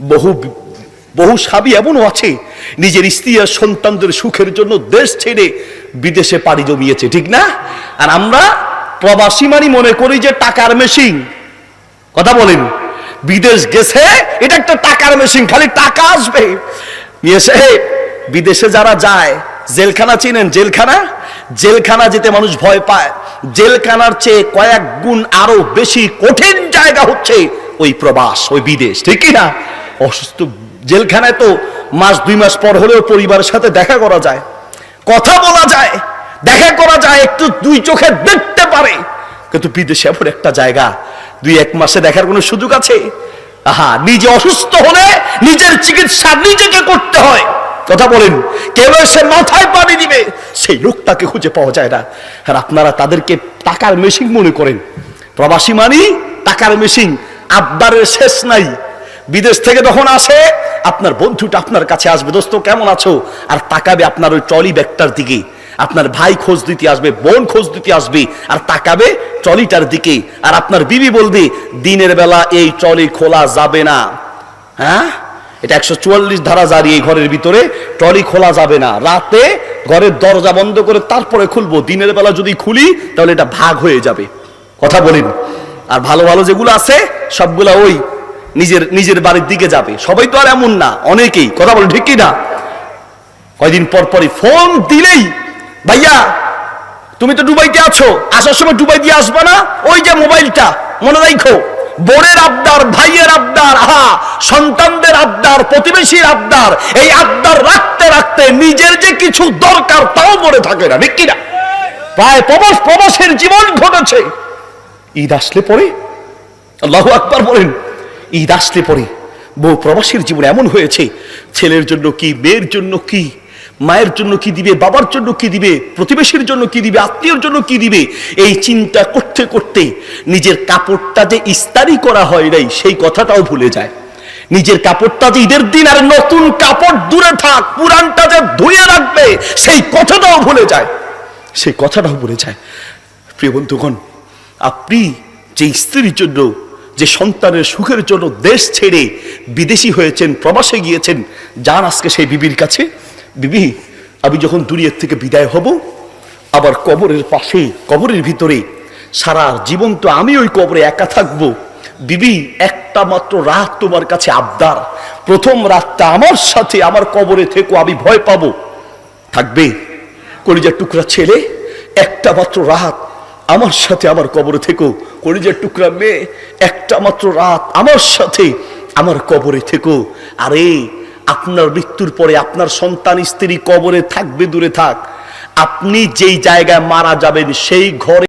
বহু বহু স্বামী এমনও আছে, নিজের স্ত্রী আর সন্তানদের সুখের জন্য দেশ ছেড়ে বিদেশে পাড়ি জমিয়েছে, ঠিক না? আর আমরা প্রবাসী মানি মনে করি যে টাকার মেশিন কথা বলেন, বিদেশ গেছে, এটা একটা টাকার মেশিন খালি টাকা আসবে। এসে বিদেশে যারা যায়, জেলখানা চিনেন, জেলখানা? জেলখানা যেতে মানুষ ভয় পায়, জেলখানার চেয়ে কয়েক গুণ আরও বেশি কঠিন জায়গা হচ্ছে ওই প্রবাস, ওই বিদেশ, ঠিক না? অসুস্থ জেলখানায় তো মাস দুই মাস পর হলেও পরিবারের সাথে দেখা করা যায়। কথা বলা যায়, দেখা করা যায়, একটু দুই চোখে দেখতে পারে। কিন্তু বিদেশে এমন একটা জায়গা, দুই এক মাসে দেখার কোনো সুযোগ আছে? আহা, নিজে অসুস্থ হলে নিজের চিকিৎসা নিজেকে করতে হয়। কথা বলেন, কেউ এসে মাথায় পানি দিবে, সেই লোকটাকে খুঁজে পাওয়া যায় না। আর আপনারা তাদেরকে টাকার মেশিন মনে করেন। প্রবাসী মানি, টাকার মেশিন আবদারের শেষ নাই। বিদেশ থেকে যখন আসে, আপনার বন্ধুটা আপনার কাছে আসবে, দোস্ত, কেমন আছো? আর তাকাবে আপনার ওই ট্রলি ব্যাগটার দিকে। আপনার ভাই খোঁজ দিতে আসবে, বোন খোঁজ দিতে আসবে, আর তাকাবে ট্রলিটার দিকে। আর আপনার বিবি বলবে, দিনের বেলা এই ট্রলি খোলা যাবে না। হ্যাঁ? এটা একশো চুয়াল্লিশ ধারা জারি এই ঘরের ভিতরে, ট্রলি খোলা যাবে না। রাতে ঘরের দরজা বন্ধ করে তারপরে খুলবো। দিনের বেলা যদি খুলি, তাহলে এটা ভাগ হয়ে যাবে। কথা বলেন? আর ভালো ভালো যেগুলো আছে, সবগুলা ওই নিজের নিজের বাড়ির দিকে যাবে। সবাই তো আর এমন না, অনেকেই। কথা বলে ঠিক না কয়দিন পর পরই ফোন দিলেই, ভাইয়া, তুমি তো দুবাইতে আছো, আসার সময় দুবাই দিয়ে আসবে না? ওই যে মোবাইলটা, মনে রাখো বোনের আবদার, ভাইয়ের আবদার, আহা, সন্তানদের আবদার, প্রতিবেশীর আবদার, এই আবদার রাখতে রাখতে নিজের যে কিছু দরকার তাও মনে থাকে না, ঠিক কিনা? প্রায় প্রবাস, প্রবাসের জীবন ঘটেছে। ঈদ আসলে পরে? আল্লাহ আকবার বলেন ঈদ আসলে পরে। বহু প্রবাসীর জীবন এমন হয়েছে, ছেলের জন্য কি, মেয়ের জন্য কি, মায়ের জন্য কি দিবে, বাবার জন্য কি দিবে, প্রতিবেশীর জন্য কি দিবে, আত্মীয়র জন্য কি দিবে, এই চিন্তা করতে করতে নিজের কাপড়টা যে ইস্তারি করা হয় নাই, সেই কথাটাও ভুলে যায়। নিজের কাপড়টা যে ঈদের দিন আর নতুন কাপড় দূরে থাক পুরানটা যে ধুয়ে রাখবে, সেই কথাটাও ভুলে যায়। সেই কথাটাও ভুলে যায়। প্রিয় বন্ধুগণ, আপনি যে স্ত্রীর জন্য যে সন্তানের সুখের জন্য দেশ ছেড়ে বিদেশি হয়েছেন, প্রবাসে গিয়েছেন যান আজকে সেই বিবির কাছে, বিবি, আমি যখন দুনিয়ার থেকে বিদায় হব, আবার কবরের পাশে, কবরের ভিতরে, সারা জীবন তো আমি ওই কবরে একা থাকব, বিবি, একটা মাত্র রাত তোমার কাছে আবদার। প্রথম রাতটা আমার সাথে আমার কবরে থেকো, আমি ভয় পাব। থাকবে, কলিজার টুকরা ছেলে, একটা মাত্র রাত আমার সাথে আমার কবরে থেকো কলিজার টুকরা মেয়ে একটা মাত্র রাত আমার সাথে আমার কবরে থেকো। আরে, আপনার মৃত্যুর পরে আপনার সন্তান, স্ত্রী কবরে থাকবে, দূরে থাক। আপনি যেই জায়গায় মারা যাবেন, সেই ঘরে